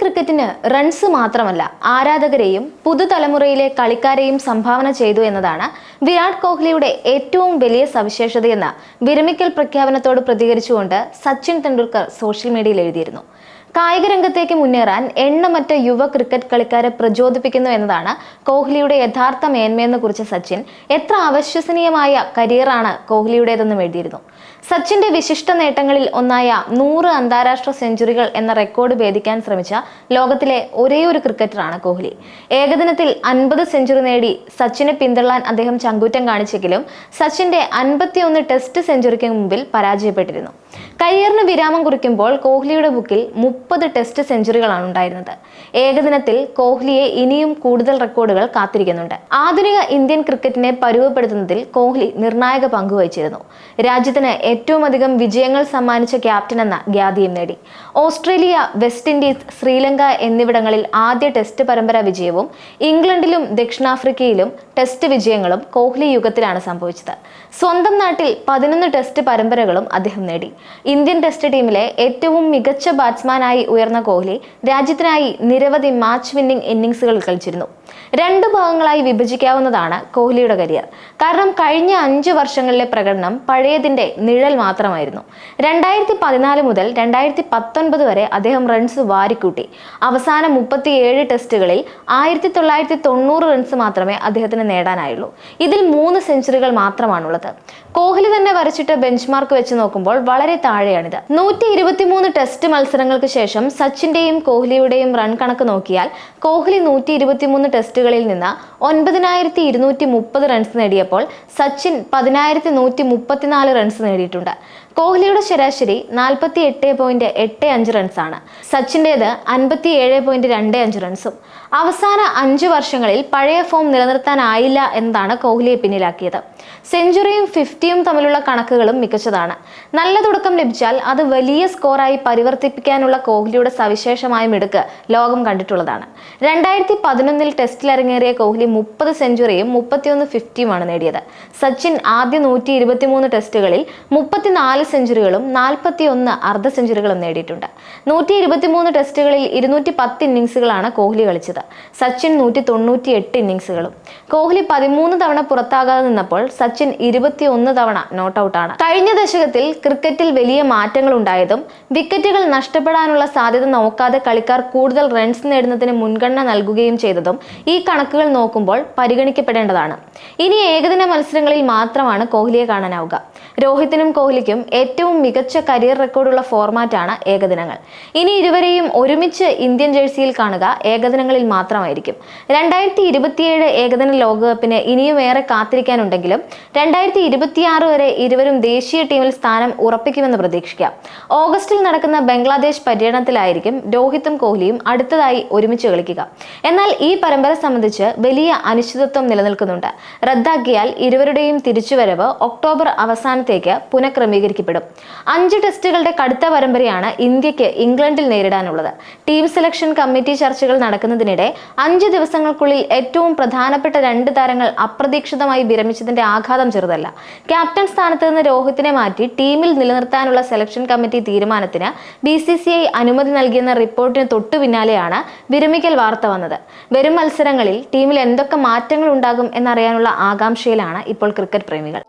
ക്രിക്കറ്റിന് റൺസ് മാത്രമല്ല ആരാധകരെയും പുതുതലമുറയിലെ കളിക്കാരെയും സംഭാവന ചെയ്തു എന്നതാണ് വിരാട് കോഹ്ലിയുടെ ഏറ്റവും വലിയ സവിശേഷതയെന്ന് വിരമിക്കൽ പ്രഖ്യാപനത്തോട് പ്രതികരിച്ചുകൊണ്ട് സച്ചിൻ തെണ്ടുൽക്കർ സോഷ്യൽ മീഡിയയിൽ എഴുതിയിരുന്നു. കായിക രംഗത്തേക്ക് മുന്നേറാൻ എണ്ണമറ്റ യുവ ക്രിക്കറ്റ് കളിക്കാരെ പ്രചോദിപ്പിക്കുന്നു എന്നതാണ് കോഹ്ലിയുടെ യഥാർത്ഥ മേന്മയെന്ന് കുറിച്ച് സച്ചിൻ. എത്ര അവിശ്വസനീയമായ കരിയറാണ് കോഹ്ലിയുടേതെന്നും എഴുതിയിരുന്നു. സച്ചിന്റെ വിശിഷ്ട നേട്ടങ്ങളിൽ ഒന്നായ നൂറ് അന്താരാഷ്ട്ര സെഞ്ചുറികൾ എന്ന റെക്കോർഡ് ഭേദിക്കാൻ ശ്രമിച്ച ലോകത്തിലെ ഒരേ ഒരു ക്രിക്കറ്ററാണ് കോഹ്ലി. ഏകദിനത്തിൽ അൻപത് സെഞ്ചുറി നേടി സച്ചിനെ പിന്തള്ളാൻ അദ്ദേഹം ചങ്കൂറ്റം കാണിച്ചെങ്കിലും സച്ചിന്റെ അൻപത്തിയൊന്ന് ടെസ്റ്റ് സെഞ്ചുറിക്ക് മുമ്പിൽ പരാജയപ്പെട്ടിരുന്നു. കരിയറിന് വിരാമം കുറിക്കുമ്പോൾ കോഹ്ലിയുടെ ബുക്കിൽ മുപ്പത് ടെസ്റ്റ് സെഞ്ചുറികളാണ് ഉണ്ടായിരുന്നത്. ഏകദിനത്തിൽ കോഹ്ലിയെ ഇനിയും കൂടുതൽ റെക്കോർഡുകൾ കാത്തിരിക്കുന്നുണ്ട്. ആധുനിക ഇന്ത്യൻ ക്രിക്കറ്റിനെ പരുവപ്പെടുത്തുന്നതിൽ കോഹ്ലി നിർണായക പങ്ക് വഹിച്ചിരുന്നു. ഏറ്റവും അധികം വിജയങ്ങൾ സമ്മാനിച്ച ക്യാപ്റ്റൻ എന്ന ഖ്യാതിയും നേടി. ഓസ്ട്രേലിയ വെസ്റ്റ് ഇൻഡീസ് ശ്രീലങ്ക എന്നിവിടങ്ങളിൽ ആദ്യ ടെസ്റ്റ് പരമ്പര വിജയവും ഇംഗ്ലണ്ടിലും ദക്ഷിണാഫ്രിക്കയിലും ടെസ്റ്റ് വിജയങ്ങളും കോഹ്ലി യുഗത്തിലാണ് സംഭവിച്ചത്. സ്വന്തം നാട്ടിൽ പതിനൊന്ന് ടെസ്റ്റ് പരമ്പരകളും അദ്ദേഹം നേടി. ഇന്ത്യൻ ടെസ്റ്റ് ടീമിലെ ഏറ്റവും മികച്ച ബാറ്റ്സ്മാനായി ഉയർന്ന കോഹ്ലി രാജ്യത്തിനായി നിരവധി മാച്ച് വിന്നിംഗ് ഇന്നിംഗ്സുകൾ കളിച്ചിരുന്നു. രണ്ട് ഭാഗങ്ങളായി വിഭജിക്കാവുന്നതാണ് കോഹ്ലിയുടെ കരിയർ. കാരണം കഴിഞ്ഞ അഞ്ച് വർഷങ്ങളിലെ പ്രകടനം പഴയതിന്റെ നിഴൽ മാത്രമായിരുന്നു. രണ്ടായിരത്തി പതിനാല് മുതൽ രണ്ടായിരത്തി പത്തൊൻപത് വരെ അദ്ദേഹം റൺസ് വാരിക്കൂട്ടി. അവസാന മുപ്പത്തിയേഴ് ടെസ്റ്റുകളിൽ ആയിരത്തി തൊള്ളായിരത്തി തൊണ്ണൂറ് റൺസ് മാത്രമേ അദ്ദേഹത്തിന് നേടാനായുള്ളൂ. ഇതിൽ മൂന്ന് സെഞ്ചുറികൾ മാത്രമാണുള്ളത്. കോഹ്ലി തന്നെ വരച്ചിട്ട് ബെഞ്ച് മാർക്ക് വെച്ച് നോക്കുമ്പോൾ വളരെ താഴെയാണിത്. നൂറ്റി ഇരുപത്തിമൂന്ന് ടെസ്റ്റ് മത്സരങ്ങൾക്ക് ശേഷം സച്ചിന്റെയും കോഹ്ലിയുടെയും റൺ കണക്ക് നോക്കിയാൽ കോഹ്ലി നൂറ്റി ഇരുപത്തിമൂന്ന് ടെസ്റ്റുകളിൽ നിന്ന് ഒൻപതിനായിരത്തി ഇരുന്നൂറ്റി മുപ്പത് റൺസ് നേടിയപ്പോൾ സച്ചിൻ പതിനായിരത്തി നൂറ്റി മുപ്പത്തിനാല് റൺസ് നേടിയിട്ടുണ്ട്. കോഹ്ലിയുടെ ശരാശരി നാൽപ്പത്തി എട്ട് പോയിന്റ് എട്ട് അഞ്ച് റൺസാണ് സച്ചിന്റേത് അൻപത്തി ഏഴ് പോയിന്റ് രണ്ട് അഞ്ച് റൺസും അവസാന അഞ്ച് വർഷങ്ങളിൽ പഴയ ഫോം നിലനിർത്താനായില്ല എന്നതാണ് കോഹ്ലിയെ പിന്നിലാക്കിയത്. സെഞ്ചുറിയും ഫിഫ്റ്റിയും തമ്മിലുള്ള കണക്കുകളും മികച്ചതാണ്. നല്ല തുടക്കം ലഭിച്ചാൽ അത് വലിയ സ്കോറായി പരിവർത്തിപ്പിക്കാനുള്ള കോഹ്ലിയുടെ സവിശേഷമായ മിടുക്ക് ലോകം കണ്ടിട്ടുള്ളതാണ്. രണ്ടായിരത്തി പതിനൊന്നിൽ ടെസ്റ്റിലിറങ്ങേറിയ കോഹ്ലി മുപ്പത് സെഞ്ചുറിയും മുപ്പത്തിയൊന്ന് ഫിഫ്റ്റിയുമാണ് നേടിയത്. സച്ചിൻ ആദ്യ നൂറ്റി ഇരുപത്തിമൂന്ന് ടെസ്റ്റുകളിൽ മുപ്പത്തിനാല് സെഞ്ചുറികളും നാൽപ്പത്തി ഒന്ന് അർദ്ധ സെഞ്ചുറികളും നേടിയിട്ടുണ്ട്. നൂറ്റി ഇരുപത്തിമൂന്ന് ടെസ്റ്റുകളിൽ ഇരുന്നൂറ്റി പത്ത് ഇന്നിങ്സുകളാണ് കോഹ്ലി കളിച്ചത്. സച്ചിൻ നൂറ്റി തൊണ്ണൂറ്റി എട്ട് ഇന്നിങ്സുകളും കോഹ്ലി പതിമൂന്ന് തവണ പുറത്താകാതെ നിന്നപ്പോൾ സച്ചിൻ ഇരുപത്തിയൊന്ന് തവണ നോട്ട് ഔട്ടാണ്. കഴിഞ്ഞ ദശകത്തിൽ ക്രിക്കറ്റിൽ വലിയ മാറ്റങ്ങൾ ഉണ്ടായതും വിക്കറ്റുകൾ നഷ്ടപ്പെടാനുള്ള സാധ്യത നോക്കാതെ കളിക്കാർ കൂടുതൽ റൺസ് നേടുന്നതിന് മുൻഗണന നൽകുകയും ചെയ്തതും ഈ കണക്കുകൾ നോക്കുമ്പോൾ പരിഗണിക്കപ്പെടേണ്ടതാണ്. ഇനി ഏകദിന മത്സരങ്ങളിൽ മാത്രമാണ് കോഹ്ലിയെ കാണാനാവുക. രോഹിത്തിനും കോഹ്ലിക്കും ഏറ്റവും മികച്ച കരിയർ റെക്കോർഡുള്ള ഫോർമാറ്റാണ് ഏകദിനങ്ങൾ. ഇനി ഇരുവരെയും ഒരുമിച്ച് ഇന്ത്യൻ ജേഴ്സിയിൽ കാണുക ഏകദിനങ്ങളിൽ മാത്രമായിരിക്കും. രണ്ടായിരത്തി ഇരുപത്തിയേഴ് ഏകദിന ലോകകപ്പിന് ഇനിയും ഏറെ കാത്തിരിക്കാനുണ്ടെങ്കിലും രണ്ടായിരത്തി ഇരുപത്തിയാറ് വരെ ഇരുവരും ദേശീയ ടീമിൽ സ്ഥാനം ഉറപ്പിക്കുമെന്ന് പ്രതീക്ഷിക്കാം. ഓഗസ്റ്റിൽ നടക്കുന്ന ബംഗ്ലാദേശ് പര്യടനത്തിലായിരിക്കും രോഹിത്തും കോഹ്ലിയും അടുത്തതായി ഒരുമിച്ച് കളിക്കുക. എന്നാൽ ഈ പരമ്പര സംബന്ധിച്ച് വലിയ അനിശ്ചിതത്വം നിലനിൽക്കുന്നുണ്ട്. റദ്ദാക്കിയാൽ ഇരുവരുടെയും തിരിച്ചുവരവ് ഒക്ടോബർ അവസാനത്തേക്ക് പുനഃക്രമീകരിക്കപ്പെടും. അഞ്ച് ടെസ്റ്റുകളുടെ കടുത്ത പരമ്പരയാണ് ഇന്ത്യയ്ക്ക് ഇംഗ്ലണ്ടിൽ നേരിടാനുള്ളത്. ടീം സെലക്ഷൻ കമ്മിറ്റി ചർച്ചകൾ നടക്കുന്നതിനിടെ അഞ്ച് ദിവസങ്ങൾക്കുള്ളിൽ ഏറ്റവും പ്രധാനപ്പെട്ട രണ്ട് താരങ്ങൾ അപ്രതീക്ഷിതമായി വിരമിച്ചതിന്റെ ആഘാതം ചെറുതല്ല. ക്യാപ്റ്റൻ സ്ഥാനത്ത് നിന്ന് രോഹിത്തിനെ മാറ്റി ടീമിൽ നിലനിർത്താനുള്ള സെലക്ഷൻ കമ്മിറ്റി തീരുമാനത്തിന് ബി സി സി ഐ അനുമതി നൽകിയെന്ന റിപ്പോർട്ടിന് തൊട്ടു പിന്നാലെയാണ് വിരമിക്കൽ വാർത്ത വന്നത്. വരും മത്സരങ്ങളിൽ ടീമിൽ എന്തൊക്കെ മാറ്റങ്ങൾ ഉണ്ടാകും എന്നറിയാനുള്ള ആകാംക്ഷയിലാണ് ഇപ്പോൾ ക്രിക്കറ്റ് പ്രേമികൾ.